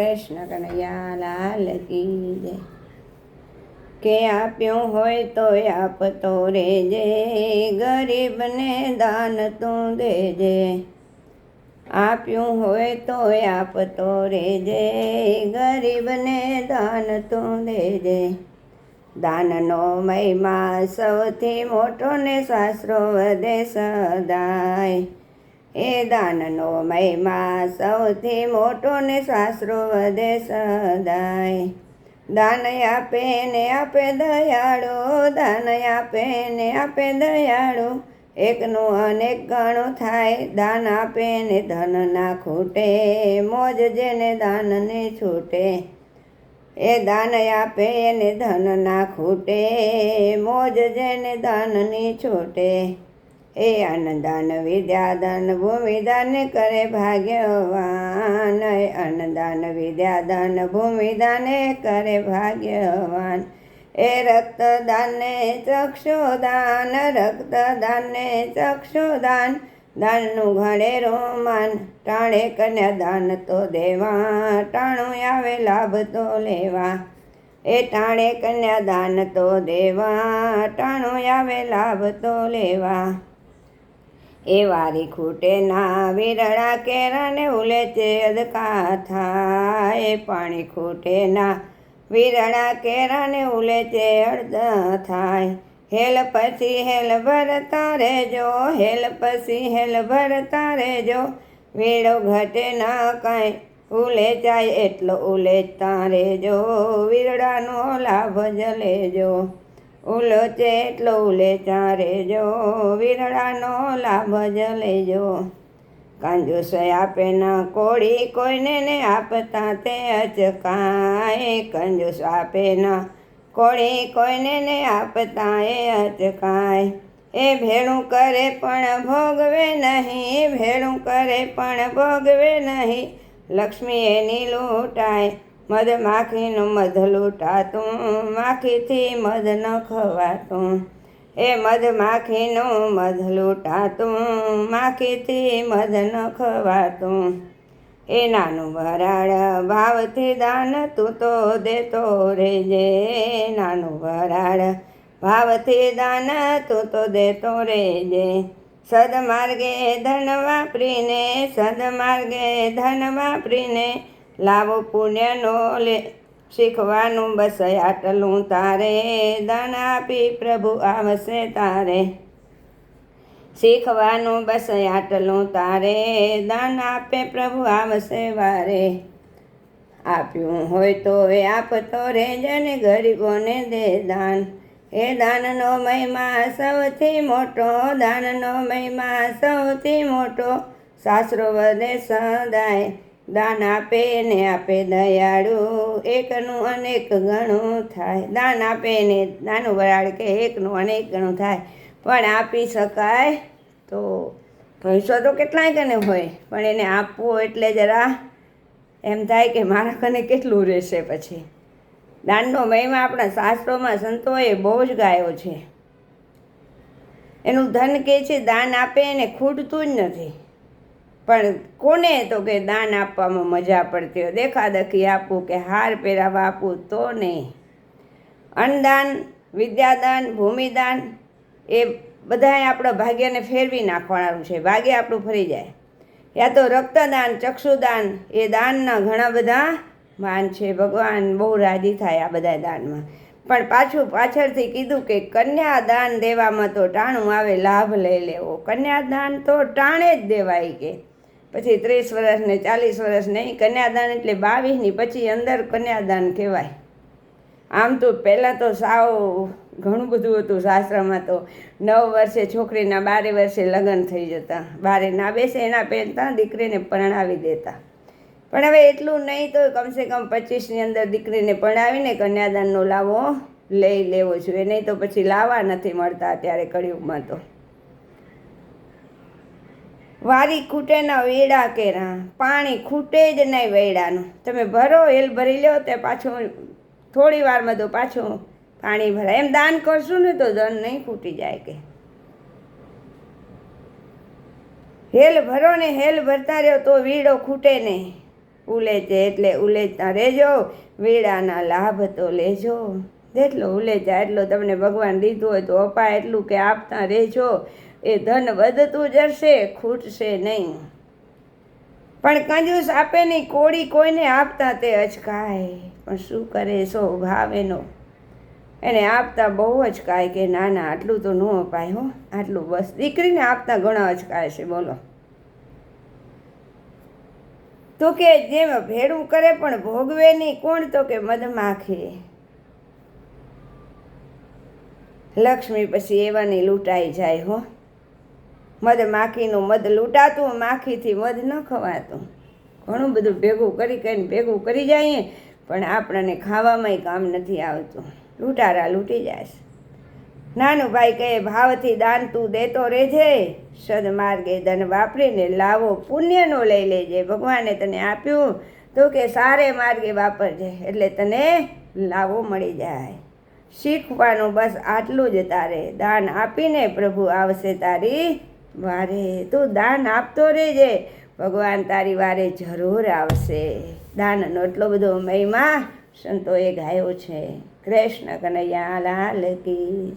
કૃષ્ણ કનૈયા જય કે આપ્યું હોય તો આપતો રેજે, ગરીબને દાન તું દેજે. આપ્યું હોય તો આપતો રેજે, ગરીબને દાન તું દેજે. દાનનો મહિમા સૌથી મોટો ને સાસરો વધે સદાય. એ દાનનો મહિમા સૌથી મોટો ને સાસરો વધે સદાય. દાન આપે ને આપે દયાળુ, દાન આપે ને આપે દયાળુ. એકનું અનેક ગણું થાય, દાન આપે ને ધન ના ખૂટે. મોજ જેને દાનને છૂટે, એ દાન આપે ને ધન ના ખૂટે. મોજ જેને દાનની છૂટે. એ અન્નદાન વિદ્યાદાન ભૂમિદાન કરે ભાગ્યવાન. એ અન્નદાન વિદ્યાદાન ભૂમિદાન કરે ભાગ્યવાન. એ રક્તદાનને ચક્ષુદાન રક્તદાનને ચક્ષુદાન. દાનનું ઘડે રોમાન, ટાણે કન્યાદાન તો દેવા ટાણું આવે લાભ તો લેવા. એ ટાણે કન્યાદાન તો દેવા ટાણું આવે લાભ તો લેવા. એ વારી ખૂટે ના, વિરળા કેરાને ઉલે તે અદકા થાય પાણી ખૂટે ના, વિરળા કેરાને ઉલે તે અડધ થાય હેલ પછી હેલ ભરતા રહેજો હેલ પછી હેલ ભરતા રહેજો વેળો ઘટે ના કાંઈ, ઉલે જાય એટલો ઉલેચતા રહેજો વીરડાનો લાભ જ. લેજો ઉલો છે એટલો ચારે જો વીરડાનો લાભ જ લેજો. કાંજુસ આપે ના કોળી, કોઈને ને આપતા તે અચકાય કંજુસ આપે ના કોળી, કોઈને ને આપતા એ અચકાય એ ભેળું કરે પણ ભોગવે નહીં, ભેળું કરે પણ ભોગવે નહીં. લક્ષ્મી એની લૂંટાય મધ માખીનું મધ લૂંટાતું, માખીથી મધ ન ખવાતું. એ મધ માખીનું મધ લૂંટાતું, માખીથી મધ ન ખવાતું. એ નાનું વરાળ ભાવથી દાન તું તો દેતો રેજે. નાનું વરાળ ભાવથી દાન તું તો દેતો રેજે. સદમાર્ગે ધન વાપરીને, સદમાર્ગે ધન વાપરીને લાવો પુણ્યનો લે, શીખવાનું બસ આટલું તારે. દાન આપી પ્રભુ આવશે તારે. શીખવાનું બસ આટલું તારે. દાન આપે પ્રભુ આવશે વારે. આપ્યું હોય તો એ આપતો રહેજે ને ગરીબોને દે દાન. એ દાનનો મહિમા સૌથી મોટો, દાનનો મહિમા સૌથી મોટો. સાસરો વધે સદાય. દાન આપે ને આપે દયાળુ, એકનું અનેક ગણું થાય. દાન આપે ને નાનું વરાળ કે એકનું અનેક ગણું થાય. પણ આપી શકાય તો પૈસો તો કેટલાય કને હોય, પણ એને આપવું એટલે જરા એમ થાય કે મારા કને કેટલું રહેશે પછી. દાનનો મહિમા આપણા શાસ્ત્રોમાં સંતોએ બહુ જ ગાયો છે. એનું ધન કે છે, દાન આપે એને ખૂટતું જ નથી. પણ કોને તો કે દાન આપવામાં મજા પડતી હોય? દેખાદેખી આપવું કે હાર પહેરાવા આપવું તો નહીં અન્નદાન, વિદ્યાદાન, ભૂમિદાન એ બધાએ આપણા ભાગ્યને ફેરવી નાખવાનું છે. ભાગ્ય આપણું ફરી જાય. યા તો રક્તદાન, ચક્ષુદાન એ દાનના ઘણા બધા માન છે. ભગવાન બહુ રાજી થાય આ બધા દાનમાં. પણ પાછું પાછળથી કીધું કે કન્યાદાન દેવામાં તો ટાણું આવે, લાભ લઈ લેવો. કન્યાદાન તો ટાણે જ દેવાય કે. પછી ત્રીસ વર્ષ ને ચાલીસ વર્ષ નહીં કન્યાદાન એટલે બાવીસની પછી અંદર કન્યાદાન કહેવાય. આમ તો પહેલાં તો સાવ ઘણું બધું હતું શાસ્ત્રમાં તો નવ વર્ષે છોકરીના બારે વર્ષે લગ્ન થઈ જતા. બારે ના બેસે એના પહેલાં દીકરીને પરણાવી દેતા. પણ હવે એટલું નહીં તો કમસે કમ પચીસની અંદર દીકરીને પરણાવીને કન્યાદાનનો લાવો, લઈ લેવો જોઈએ. નહીં તો પછી લાવા નથી મળતા અત્યારે કળિયુગમાં તો. વારી ખૂટે ના વેડા કેરા, પાણી ખૂટે જ નહીં વેડાનું. તમે ભરો, એલ ભરી લો તે પાછું થોડી વારમાં તો પાછું પાણી ભરાય. એમ દાન કરશું ને તો ધન નહીં ખૂટી જાય કે. હેલ ભરો ને હેલ ભરતા રહ્યો તો વીડો ખૂટે નહીં. ઉલેચે એટલે ઉલેચતા રહેજો, વીડાના લાભ તો લેજો. જેટલો ઉલેચા એટલો તમને ભગવાન દીધું હોય તો અપાય એટલું કે આપતા રહેજો. એ ધન વધતું જશે, ખૂટશે નહીં. પણ કંજૂસ આપે નહીં કોળી કોઈને આપતા તે અચકાય. પણ શું કરે સો ભાવ એનો આપતા બહુ અચકાય કે ના ના આટલું તો ન અપાય હો. આટલું બસ. દીકરીને આપતા ઘણા અચકાય છે, બોલો. તો કે જેમ ભેડું કરે પણ ભોગવે નહીં, કોણ તો કે મધમાખી? લક્ષ્મી પછી એવાની લૂંટાઈ જાય હો. મધ માખીનું મધ લૂંટાતું, માખીથી મધ ન ખવાતું. ઘણું બધું ભેગું કરી કરીને ભેગું કરી જઈએ, પણ આપણને ખાવામાંય કામ નથી આવતું. લૂંટારા લૂંટી જાય નાનું ભાઈ કહે, ભાવથી દાન તું દેતો રહેજે. સદમાર્ગે ધન વાપરીને લાવો, પુણ્યનો લઈ લેજે. ભગવાને તને આપ્યું તો કે સારે માર્ગે વાપરજે, એટલે તને લાવો મળી જાય. શીખવાનું બસ આટલું જ તારે. દાન આપીને પ્રભુ આવશે તારી વારે તું દાન આપતો રહેજે. ભગવાન તારી વારે જરૂર આવશે. દાનનો એટલો બધો મહિમા સંતોએ ગાયો છે. કૃષ્ણ કનૈયા લાલ કી